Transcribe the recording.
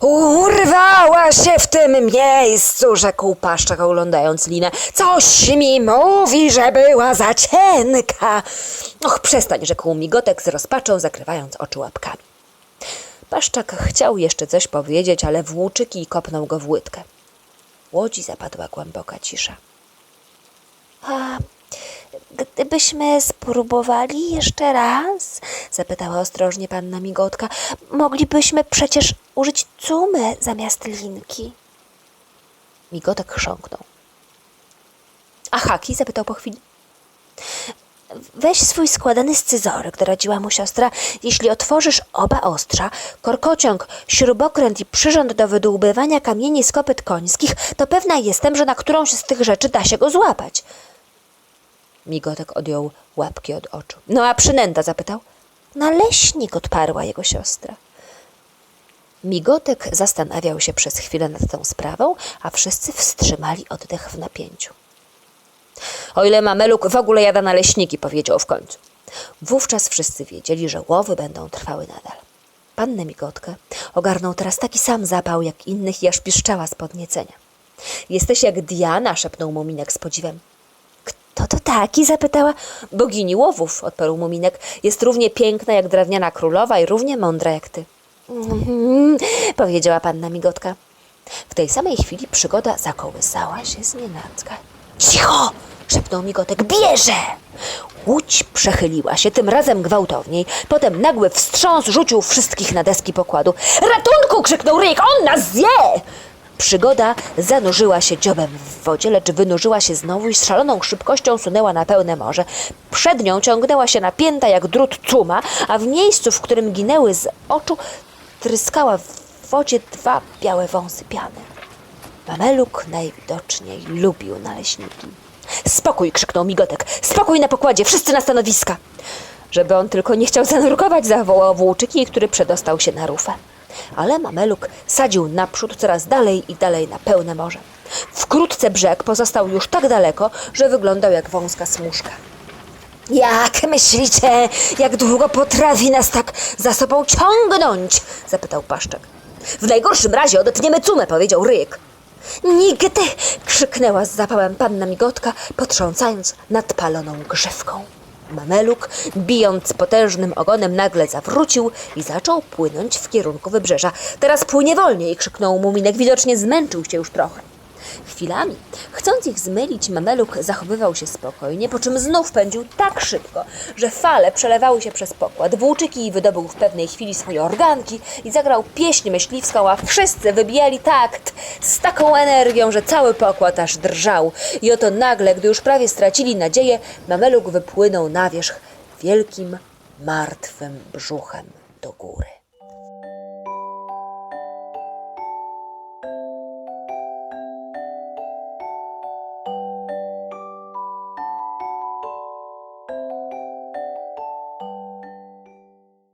Urwała się w tym miejscu, rzekł paszczak, oglądając linę. Coś mi mówi, że była za cienka. Och, przestań, rzekł migotek z rozpaczą, zakrywając oczy łapkami. Paszczak chciał jeszcze coś powiedzieć, ale włóczyki kopnął go w łydkę. W łodzi zapadła głęboka cisza. A gdybyśmy spróbowali jeszcze raz? Zapytała ostrożnie panna Migotka. Moglibyśmy przecież użyć cumy zamiast linki. Migotek chrząknął. A Haki? zapytał po chwili. Weź swój składany scyzoryk, doradziła mu siostra. Jeśli otworzysz oba ostrza, korkociąg, śrubokręt i przyrząd do wydłubywania kamieni z kopyt końskich, to pewna jestem, że na którąś z tych rzeczy da się go złapać. Migotek odjął łapki od oczu. No a przynęta? zapytał. Naleśnik odparła jego siostra. Migotek zastanawiał się przez chwilę nad tą sprawą, a wszyscy wstrzymali oddech w napięciu. O ile mameluk w ogóle jada naleśniki, powiedział w końcu. Wówczas wszyscy wiedzieli, że łowy będą trwały nadal. Pannę Migotkę ogarnął teraz taki sam zapał jak innych i aż piszczała z podniecenia. Jesteś jak Diana, szepnął Muminek z podziwem. Kto to taki? zapytała. Bogini łowów, odparł Muminek. Jest równie piękna jak drewniana królowa i równie mądra jak ty. Mhm, powiedziała panna Migotka. W tej samej chwili przygoda zakołysała się z nienacka. Cicho! szepnął Migotek. Bierze! Łódź przechyliła się, tym razem gwałtowniej. Potem nagły wstrząs rzucił wszystkich na deski pokładu. Ratunku! krzyknął Ryjek. On nas zje! Przygoda zanurzyła się dziobem w wodzie, lecz wynurzyła się znowu i z szaloną szybkością sunęła na pełne morze. Przed nią ciągnęła się napięta jak drut cuma, a w miejscu, w którym ginęły z oczu, tryskała w wodzie dwa białe wąsy piany. Mameluk najwidoczniej lubił naleśniki. Spokój, krzyknął Migotek. Spokój na pokładzie, wszyscy na stanowiska. Żeby on tylko nie chciał zanurkować, zawołał włóczyki, który przedostał się na rufę. Ale Mameluk sadził naprzód coraz dalej i dalej na pełne morze. Wkrótce brzeg pozostał już tak daleko, że wyglądał jak wąska smuszka. Jak myślicie, jak długo potrafi nas tak za sobą ciągnąć? zapytał Paszczak. W najgorszym razie odetniemy cumę, powiedział Ryjek. Nigdy! krzyknęła z zapałem panna Migotka, potrząsając nadpaloną grzywką. Mameluk, bijąc potężnym ogonem, nagle zawrócił i zaczął płynąć w kierunku wybrzeża. Teraz płynie wolniej, krzyknął Muminek. Widocznie zmęczył się już trochę. Chwilami, chcąc ich zmylić, Mameluk zachowywał się spokojnie, po czym znów pędził tak szybko, że fale przelewały się przez pokład. Włóczyki wydobył w pewnej chwili swoje organki i zagrał pieśń myśliwską, a wszyscy wybijali takt z taką energią, że cały pokład aż drżał. I oto nagle, gdy już prawie stracili nadzieję, Mameluk wypłynął na wierzch wielkim, martwym brzuchem do góry.